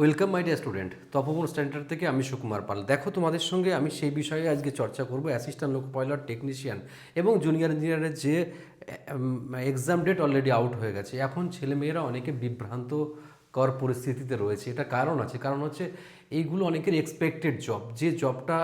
Welcome my dear student Tapoban standard থেকে আমি সুকুমার পাল। দেখো তোমাদের সঙ্গে আমি সেই বিষয়ে আজকে চর্চা করব। অ্যাসিস্ট্যান্ট লোক পাইলট টেকনিশিয়ান এবং জুনিয়র ইঞ্জিনিয়ারের যে এক্সাম ডেট অলরেডি আউট হয়ে গেছে। এখন ছেলেমেয়েরা অনেকে বিভ্রান্ত কর পরিস্থিতিতে রয়েছে। এটা কারণ আছে। কারণ হচ্ছে এইগুলো অনেকের এক্সপেক্টেড জব যে জবটা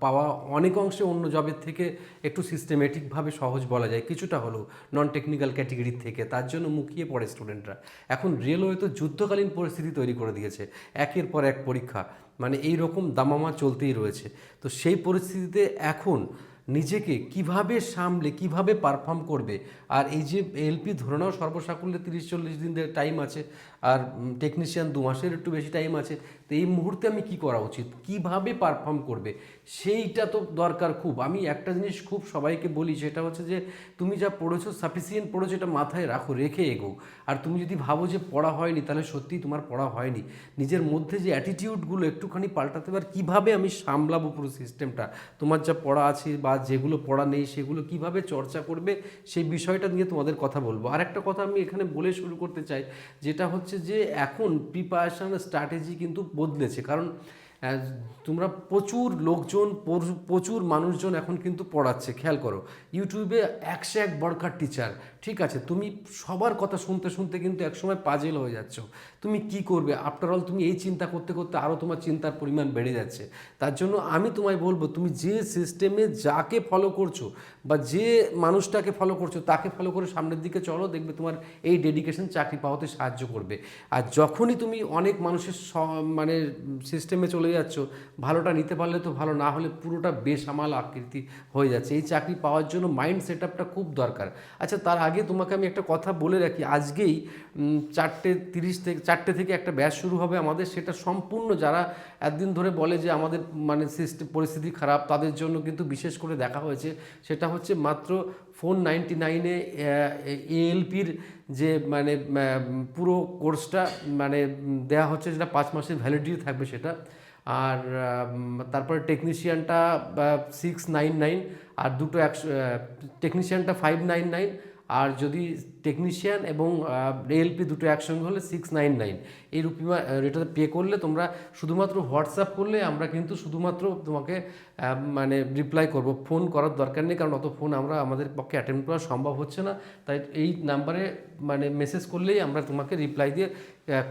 পাওয়া অনেক অংশে অন্য জবের থেকে একটু সিস্টেমেটিকভাবে সহজ বলা যায়। কিছুটা হলেও নন টেকনিক্যাল ক্যাটেগরির থেকে। তার জন্য মুখিয়ে পড়ে স্টুডেন্টরা এখন রেলওয়ে তো যুদ্ধকালীন পরিস্থিতি তৈরি করে দিয়েছে। একের পর এক পরীক্ষা। মানে এই রকম দামামা চলতেই রয়েছে। তো সেই পরিস্থিতিতে এখন নিজেকে কীভাবে সামলে, কীভাবে পারফর্ম করবে? আর এই যে এলপি ধরে নাও সর্বসাকুল্যে তিরিশ চল্লিশ দিন টাইম আছে। আর টেকনিশিয়ান দু মাসের একটু বেশি টাইম আছে, তো এই মুহূর্তে আমি কি করা উচিত? কীভাবে পারফর্ম করবে? সেইটা তো দরকার খুব। আমি একটা জিনিস খুব সবাইকে বলি, সেটা হচ্ছে যে তুমি যা পড়েছো সাফিসিয়েন্ট পড়েছো, এটা মাথায় রাখো, রেখে এগো। আর তুমি যদি ভাবো যে পড়া হয়নি, তাহলে সত্যিই তোমার পড়া হয়নি। নিজের মধ্যে যে অ্যাটিটিউডগুলো একটুখানি পাল্টাতে পার, কীভাবে আমি সামলাবো পুরো সিস্টেমটা তোমার যা পড়া আছে বা যেগুলো পড়া নেই, সেগুলো কীভাবে চর্চা করবে, সেই বিষয়টা নিয়ে তোমাদের কথা বলব। আর একটা কথা আমি এখানে বলে শুরু করতে চাই, যেটা হচ্ছে যে এখন প্রিপারেশন স্ট্র্যাটেজি কিন্তু বদলেছে। কারণ তোমরা প্রচুর লোকজন, প্রচুর মানুষজন এখন কিন্তু পড়াচ্ছে। খেয়াল করো ইউটিউবে একশো এক বড়কার টিচার ঠিক আছে, তুমি সবার কথা শুনতে শুনতে কিন্তু একসময় পাজেল হয়ে যাচ্ছ। তুমি কি করবে? আফটার অল তুমি এই চিন্তা করতে করতে আরও তোমার চিন্তার পরিমাণ বেড়ে যাচ্ছে। তার জন্য আমি তোমায় বলব, তুমি যে সিস্টেমে যাকে ফলো করছ বা যে মানুষটাকে ফলো করছ, তাকে ফলো করে সামনের দিকে চলো, দেখবে তোমার এই ডেডিকেশন চাকরি পাওয়াতে সাহায্য করবে। আর যখনই তুমি অনেক মানুষের মানে সিস্টেমে চলে যাচ্ছ, ভালোটা নিতে পারলে তো ভালো, না হলে পুরোটা বেসামাল আকৃতি হয়ে যাচ্ছে। এই চাকরি পাওয়ার জন্য মাইন্ড সেট খুব দরকার। আচ্ছা তার আগে তোমাকে আমি একটা কথা বলে রাখি, আজকেই চারটে তিরিশ থেকে, চারটে থেকে একটা ব্যাচ শুরু হবে আমাদের, সেটা সম্পূর্ণ যারা একদিন ধরে বলে যে আমাদের মানে সিস্টেম, পরিস্থিতি খারাপ, তাদের জন্য কিন্তু বিশেষ করে দেখা হয়েছে, সেটা হচ্ছে মাত্র ফোর নাইনটি নাইনে এএলপির যে মানে পুরো কোর্সটা মানে দেয়া হচ্ছে, যেটা পাঁচ মাসের ভ্যালিডিটি থাকবে সেটা, আর তারপরে টেকনিশিয়ানটা সিক্স নাইন নাইন আর দুটো একশো টেকনিশিয়ানটা ফাইভ নাইন নাইন আর যদি টেকনিশিয়ান এবং এএলপি দুটো একসঙ্গে হলে সিক্স নাইন নাইন এই রুপিমা এটা পে করলে তোমরা শুধুমাত্র হোয়াটসঅ্যাপ করলে আমরা কিন্তু শুধুমাত্র তোমাকে মানে রিপ্লাই করব। ফোন করার দরকার নেই, কারণ অত ফোন আমরা আমাদের পক্ষে অ্যাটেন্ড করা সম্ভব হচ্ছে না। তাই এই নাম্বারে মানে মেসেজ করলেই আমরা তোমাকে রিপ্লাই দিয়ে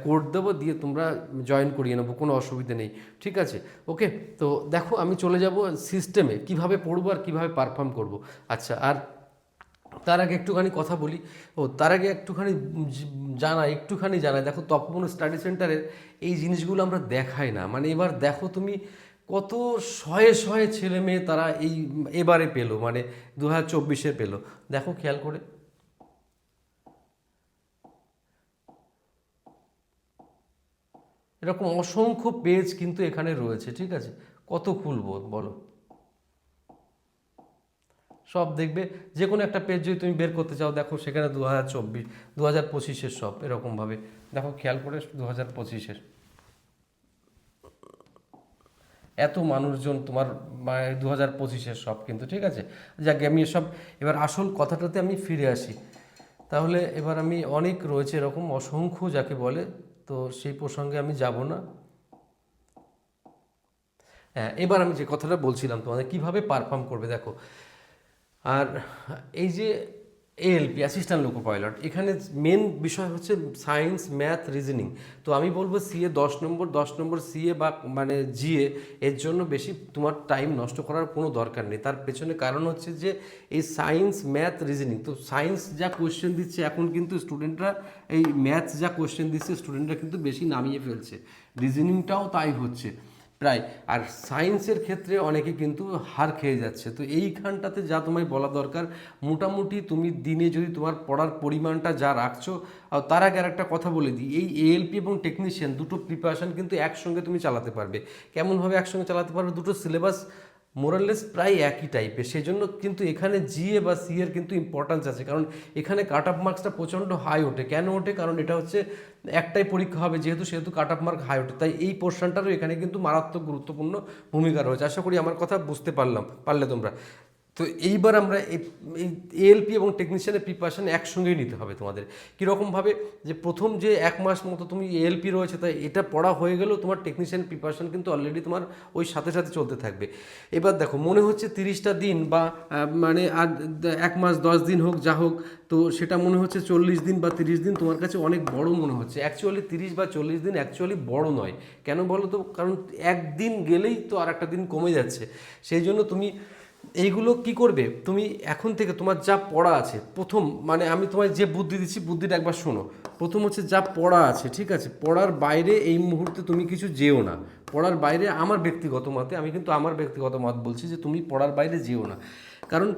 কোড দেবো, দিয়ে তোমরা জয়েন করিয়ে নেব, কোনো অসুবিধা নেই। ঠিক আছে? ওকে তো দেখো আমি চলে যাব সিস্টেমে কীভাবে পড়ব আর কীভাবে পারফর্ম করব? আচ্ছা আর তার আগে একটুখানি কথা বলি। ও, তার আগে একটুখানি জানা একটুখানি জানা দেখো, তপবন স্টাডি সেন্টারের এই জিনিসগুলো আমরা দেখাই না। মানে এবার দেখো তুমি কত শয়ে শয়ে ছেলে মেয়ে তারা এই এবারে পেল মানে দু হাজার চব্বিশে পেল। দেখো, খেয়াল করে। এরকম অসংখ্য পেজ কিন্তু এখানে রয়েছে, ঠিক আছে? কত খুলবো, বলো? সব দেখবে। যে কোনো একটা পেজ যদি তুমি বের করতে চাও, দেখো সেখানে দু হাজার চব্বিশ দু হাজার পঁচিশের সব এরকমভাবে। দেখো, খেয়াল করে দু হাজার পঁচিশের। এত মানুষজন তোমার দু হাজার পঁচিশের সব কিন্তু, ঠিক আছে? যাকে, আমি এসব, এবার আসল কথাটাতে আমি ফিরে আসি। তাহলে এবার আমি অনেক রয়েছে এরকম, অসংখ্য যাকে বলে, তো সেই প্রসঙ্গে আমি যাব না। হ্যাঁ এবার আমি যে কথাটা বলছিলাম তোমাদের, কীভাবে পারফর্ম করবে, দেখো। আর এই যে এএলপি অ্যাসিস্ট্যান্ট লোকো পাইলট এখানে মেন বিষয় হচ্ছে সায়েন্স ম্যাথ রিজনিং তো আমি বলব সিএ দশ নম্বর দশ নম্বর সিএ বা মানে জিএ এর জন্য বেশি তোমার টাইম নষ্ট করার কোনো দরকার নেই। তার পেছনে কারণ হচ্ছে যে এই সায়েন্স ম্যাথ রিজনিং তো সায়েন্স যা কোয়েশ্চেন দিচ্ছে, এখন কিন্তু স্টুডেন্টরা এই ম্যাথ যা কোয়েশ্চেন দিচ্ছে স্টুডেন্টরা কিন্তু বেশি নামিয়ে ফেলছে। রিজনিংটাও তাই হচ্ছে। প্রায়। আর সায়েন্সের ক্ষেত্রে অনেকে কিন্তু হার খেয়ে যাচ্ছে। তো এইখানটাতে যা তোমায় বলা দরকার, মোটামুটি তুমি দিনে যদি তোমার পড়ার পরিমাণটা যা রাখছো তার আগে আর একটা কথা বলে দিই। এই এএলপি এবং টেকনিশিয়ান দুটো প্রিপারেশান কিন্তু একসঙ্গে তুমি চালাতে পারবে। কেমনভাবে একসঙ্গে চালাতে পারবে? দুটো সিলেবাস মোরাললেস প্রায় একই টাইপের সেই জন্য কিন্তু এখানে জিএ বা সি এর কিন্তু ইম্পর্টেন্স আছে। কারণ এখানে কাট অফ মার্কসটা প্রচণ্ড হাই ওঠে। কেন ওঠে? কারণ এটা হচ্ছে একটাই পরীক্ষা হবে, যেহেতু সেহেতু কাট অফ মার্ক হাই ওঠে। তাই এই পোর্শনটারও এখানে কিন্তু মারাত্মক গুরুত্বপূর্ণ ভূমিকা রয়েছে। আশা করি আমার কথা বুঝতে পারলাম, পারলে তোমরা। তো এইবার আমরা এই এএলপি এবং টেকনিশিয়ানের প্রিপারেশন একসঙ্গেই নিতে হবে তোমাদের। কীরকমভাবে যে প্রথম যে এক মাস মতো তুমি এএলপি রয়েছে, তাই এটা পড়া হয়ে গেলেও তোমার টেকনিশিয়ান প্রিপারেশন কিন্তু অলরেডি তোমার ওই সাথে সাথে চলতে থাকবে। এবার দেখো, মনে হচ্ছে তিরিশটা দিন বা মানে আর এক মাস, দশ দিন হোক, যা হোক, তো সেটা মনে হচ্ছে চল্লিশ দিন বা তিরিশ দিন তোমার কাছে অনেক বড় মনে হচ্ছে। অ্যাকচুয়ালি তিরিশ বা চল্লিশ দিন অ্যাকচুয়ালি বড় নয়। কেন বলো তো? কারণ একদিন গেলেই তো আর একটা দিন কমে যাচ্ছে। সেই জন্য তুমি এইগুলো কি করবে? তুমি এখন থেকে তোমার যা পড়া আছে, প্রথম মানে আমি তোমায় যে বুদ্ধি দিচ্ছি, বুদ্ধিটা একবার শোনো। প্রথম হচ্ছে যা পড়া আছে, ঠিক আছে? পড়ার বাইরে এই মুহূর্তে তুমি কিছু যেও না। পড়ার বাইরে আমার ব্যক্তিগত মতে, আমি কিন্তু আমার ব্যক্তিগত মত বলছি যে তুমি পড়ার বাইরে যেও না। কারণ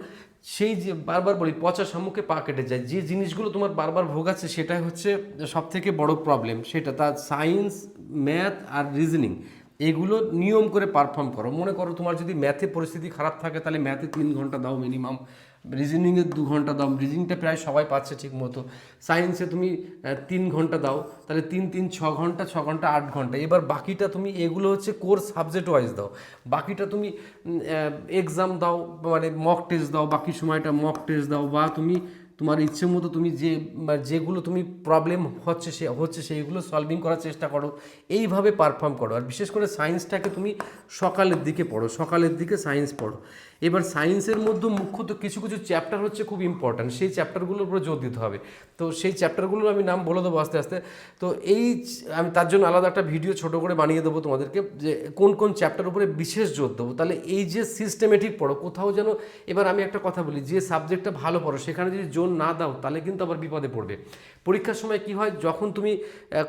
সেই যে বারবার বলি, পচা সম্মুখে পা কেটে যায়। যে জিনিসগুলো তোমার বারবার ভোগাচ্ছে, সেটাই হচ্ছে সব থেকে বড় প্রবলেম সেটা তার সায়েন্স ম্যাথ আর রিজনিং এগুলো নিয়ম করে পারফর্ম করো। মনে করো তোমার যদি ম্যাথে পরিস্থিতি খারাপ থাকে, তাহলে ম্যাথে তিন ঘণ্টা দাও মিনিমাম রিজনিংয়ে দু ঘণ্টা দাও। রিজনিংটা প্রায় সবাই পাচ্ছে ঠিক মতো। সায়েন্সে তুমি তিন ঘণ্টা দাও, তাহলে তিন তিন, ছ ঘণ্টা ছ ঘণ্টা, আট ঘণ্টা। এবার বাকিটা তুমি এগুলো হচ্ছে কোর্স সাবজেক্ট ওয়াইজ দাও। বাকিটা তুমি এক্সাম দাও মানে মক টেস্ট দাও, বাকি সময়টা মক টেস্ট দাও, বা তুমি তোমার ইচ্ছে মতো তুমি যে যেগুলো তুমি প্রবলেম হচ্ছে সে, হচ্ছে সেইগুলো সলভিং করার চেষ্টা করো, এইভাবে পারফর্ম করো। আর বিশেষ করে সায়েন্সটাকে তুমি সকালের দিকে পড়ো, সকালের দিকে সায়েন্স পড়ো। এবার সায়েন্সের মধ্যে মুখ্যত কিছু কিছু চ্যাপ্টার হচ্ছে খুব ইম্পর্ট্যান্ট সেই চ্যাপ্টারগুলোর উপরে জোর দিতে হবে। তো সেই চ্যাপ্টারগুলোর আমি নাম বলে দেবো আস্তে আস্তে। তো এই আমি তার জন্য আলাদা একটা ভিডিও ছোট করে বানিয়ে দেবো তোমাদেরকে, যে কোন কোন চ্যাপ্টার উপরে বিশেষ জোর দেবো। তাহলে এই যে সিস্টেমেটিক পড়ো, কোথাও যেন এবার আমি একটা কথা বলি, যে সাবজেক্টটা ভালো পড়ো, সেখানে যদি জোর না দাও, তাহলে কিন্তু আবার বিপদে পড়বে। পরীক্ষার সময় কি হয়, যখন তুমি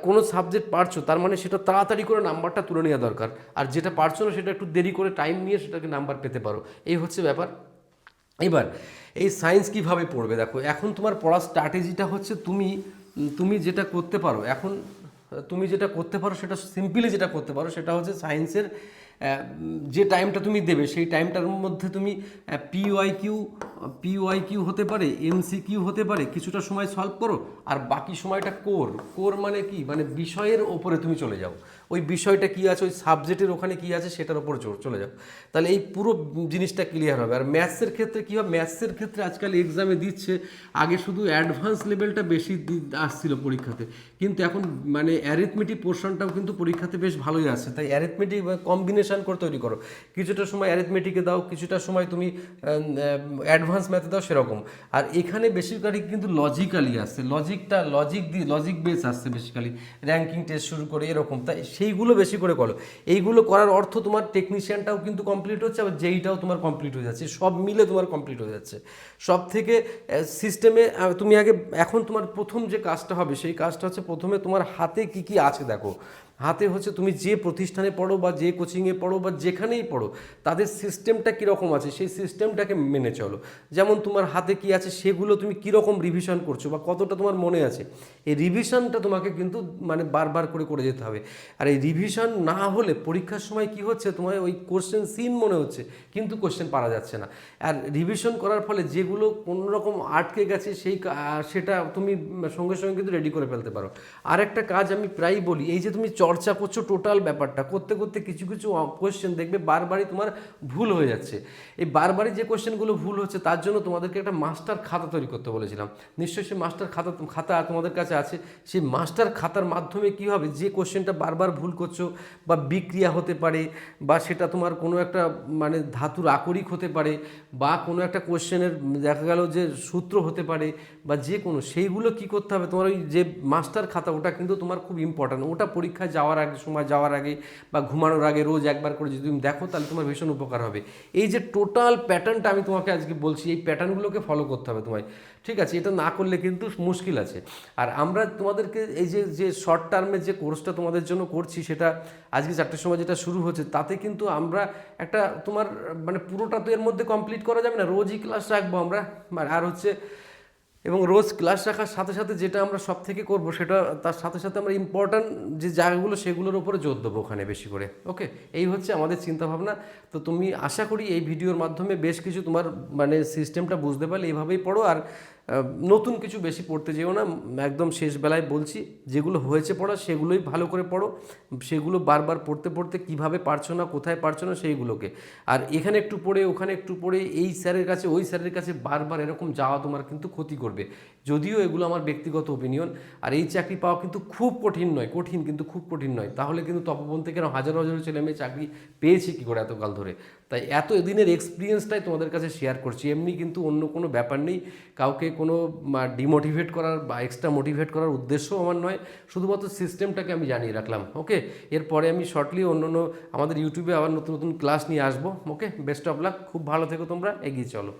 কোনো সাবজেক্ট পারছ, তার মানে সেটা তাড়াতাড়ি করে নাম্বারটা তুলে নেওয়া দরকার। আর যেটা পারছ না, সেটা একটু দেরি করে টাইম নিয়ে সেটাকে নাম্বার পেতে পারো। এই হচ্ছে ব্যাপার। এবার, এই সায়েন্স কীভাবে পড়বে? দেখো, এখন তোমার পড়ার স্ট্র্যাটেজিটা হচ্ছে তুমি তুমি যেটা করতে পারো, এখন, তুমি যেটা করতে পারো, সেটা সিম্পলি যেটা করতে পারো, সেটা হচ্ছে সায়েন্সের যে টাইমটা তুমি দেবে, সেই টাইমটার মধ্যে তুমি পিওয়াই কিউ পিওয়াই কিউ হতে পারে এমসি কিউ হতে পারে, কিছুটা সময় সলভ করো, আর বাকি সময়টা কোর কোর মানে কি? মানে বিষয়ের ওপরে তুমি চলে যাও। ওই বিষয়টা কি আছে? ওই সাবজেক্টের ওখানে কি আছে? সেটার ওপরে চলে যাও। তাহলে এই পুরো জিনিসটা ক্লিয়ার হবে। আর ম্যাথসের ক্ষেত্রে কী হবে? ম্যাথসের ক্ষেত্রে আজকাল এক্সামে দিচ্ছে, আগে শুধু অ্যাডভান্স লেভেলটা বেশি আসছিল পরীক্ষাতে। কিন্তু এখন মানে অ্যারিথমেটিক পোর্শনটাও কিন্তু পরীক্ষাতে বেশ ভালোই আসছে। তাই অ্যারিথমেটিক কম্বিনেশন করে তৈরি করো। কিছুটা সময় অ্যারিথমেটিকে দাও, কিছুটা সময় তুমি অ্যাডভান্স ম্যাথে দাও, সেরকম। আর এখানে বেশিরভাগই কিন্তু লজিক্যালি আসছে। লজিকটা লজিক দিয়ে লজিক বেস আসছে বেসিক্যালি র্যাঙ্কিং টেস্ট শুরু করে, এরকম। তাই সেইগুলো বেশি করে করো। এইগুলো করার অর্থ তোমার টেকনিশিয়ানটাও কিন্তু কমপ্লিট হচ্ছে, আবার যেইটাও তোমার কমপ্লিট হয়ে যাচ্ছে। সব মিলে তোমার কমপ্লিট হয়ে যাচ্ছে। সব থেকে সিস্টেমে তুমি আগে, এখন তোমার প্রথম যে কাজটা হবে, সেই কাজটা হচ্ছে প্রথমে তোমার হাতে কি কি আছে দেখো। হাতে হচ্ছে তুমি যে প্রতিষ্ঠানে পড়ো বা যে কোচিংয়ে পড়ো বা যেখানেই পড়ো, তাদের সিস্টেমটা কীরকম আছে, সেই সিস্টেমটাকে মেনে চলো। যেমন তোমার হাতে কি আছে সেগুলো তুমি কীরকম রিভিশন করছ বা কতটা তোমার মনে আছে, এই রিভিশনটা তোমাকে কিন্তু মানে বারবার করে করে যেতে হবে। আর এই রিভিশন না হলে পরীক্ষার সময় কি হচ্ছে, তোমার ওই কোশ্চেন সিন মনে হচ্ছে, কিন্তু কোশ্চেন পারা যাচ্ছে না। আর রিভিশন করার ফলে যেগুলো কোনো রকম আটকে গেছে সেই সেটা তুমি সঙ্গে সঙ্গে কিন্তু রেডি করে ফেলতে পারো। আর একটা কাজ আমি প্রায়ই বলি, এই যে তুমি চর্চা করছ টোটাল ব্যাপারটা। করতে করতে কিছু কিছু কোশ্চেন দেখবে বারবারই তোমার ভুল হয়ে যাচ্ছে। এই বারবারই যে কোশ্চেনগুলো ভুল হচ্ছে, তার জন্য তোমাদেরকে একটা মাস্টার খাতা তৈরি করতে বলেছিলাম। নিশ্চয়ই সেই মাস্টার খাতা খাতা তোমাদের কাছে আছে। সেই মাস্টার খাতার মাধ্যমে কী হবে? যে কোশ্চেনটা বারবার ভুল করছ বা বিক্রিয়া হতে পারে বা সেটা তোমার কোনো একটা মানে ধাতুর আকরিক হতে পারে বা কোনো একটা কোয়েশ্চেনের দেখা গেল যে সূত্র হতে পারে বা যে কোনো, সেইগুলো কি করতে হবে? তোমার ওই যে মাস্টার খাতা, ওটা কিন্তু তোমার খুব ইম্পর্ট্যান্ট ওটা পরীক্ষায় যাওয়ার আগে, সময় যাওয়ার আগে বা ঘুমানোর আগে রোজ একবার করে যদি তুমি দেখো, তাহলে তোমার ভীষণ উপকার হবে। এই যে টোটাল প্যাটার্নটা আমি তোমাকে আজকে বলছি, এই প্যাটার্নগুলোকে ফলো করতে হবে তোমায়। ঠিক আছে? এটা না করলে কিন্তু মুশকিল আছে। আর আমরা তোমাদেরকে এই যে যে শর্ট টার্মের যে কোর্সটা তোমাদের জন্য করছি, সেটা আজকে চারটের সময় যেটা শুরু হচ্ছে, তাতে কিন্তু আমরা একটা তোমার মানে পুরোটা তো এর মধ্যে কমপ্লিট করা যাবে না। রোজই ক্লাস রাখব আমরা। আর হচ্ছে এবং রোজ ক্লাস রাখার সাথে সাথে যেটা আমরা সব থেকে করব সেটা, তার সাথে সাথে আমরা ইম্পর্ট্যান্ট যে জায়গাগুলো সেগুলোর উপরে জোর দেবো ওখানে বেশি করে ওকে এই হচ্ছে আমাদের চিন্তাভাবনা। তো তুমি আশা করি এই ভিডিওর মাধ্যমে বেশ কিছু তোমার মানে সিস্টেমটা বুঝতে পারলে এইভাবেই পড়ো। আর নতুন কিছু বেশি পড়তে যেও না, একদম শেষ বেলায় বলছি, যেগুলো হয়েছে পড়া, সেগুলোই ভালো করে পড়ো, সেগুলো বারবার পড়তে পড়তে কীভাবে পারছ না, কোথায় পারছ না, সেইগুলোকে। আর এখানে একটু পড়ে, ওখানে একটু পড়ে, এই স্যারের কাছে, ওই স্যারের কাছে বারবার এরকম যাওয়া তোমার কিন্তু ক্ষতি করবে। যদিও এগুলো আমার ব্যক্তিগত ওপিনিয়ন আর এই চাকরি পাওয়া কিন্তু খুব কঠিন নয়, কঠিন কিন্তু খুব কঠিন নয়। তাহলে কিন্তু তপবন থেকে হাজার হাজার ছেলে মেয়ে চাকরি পেয়েছে কী করে এতকাল ধরে? তাই এত দিনের এক্সপিরিয়েন্সটাই তোমাদের কাছে শেয়ার করছি। এমনি কিন্তু অন্য কোনো ব্যাপার নেই, কাউকে কোনো ডিমোটিভেট করার বা এক্সট্রা মোটিভেট করার উদ্দেশ্যও আমার নয়, শুধুমাত্র সিস্টেমটাকে আমি জানিয়ে রাখলাম ওকে এরপরে আমি শর্টলি অন্য অন্য আমাদের ইউটিউবে আবার নতুন নতুন ক্লাস নিয়ে আসব ওকে বেস্ট অফ লাক খুব ভালো থেকো তোমরা, এগিয়ে চলো।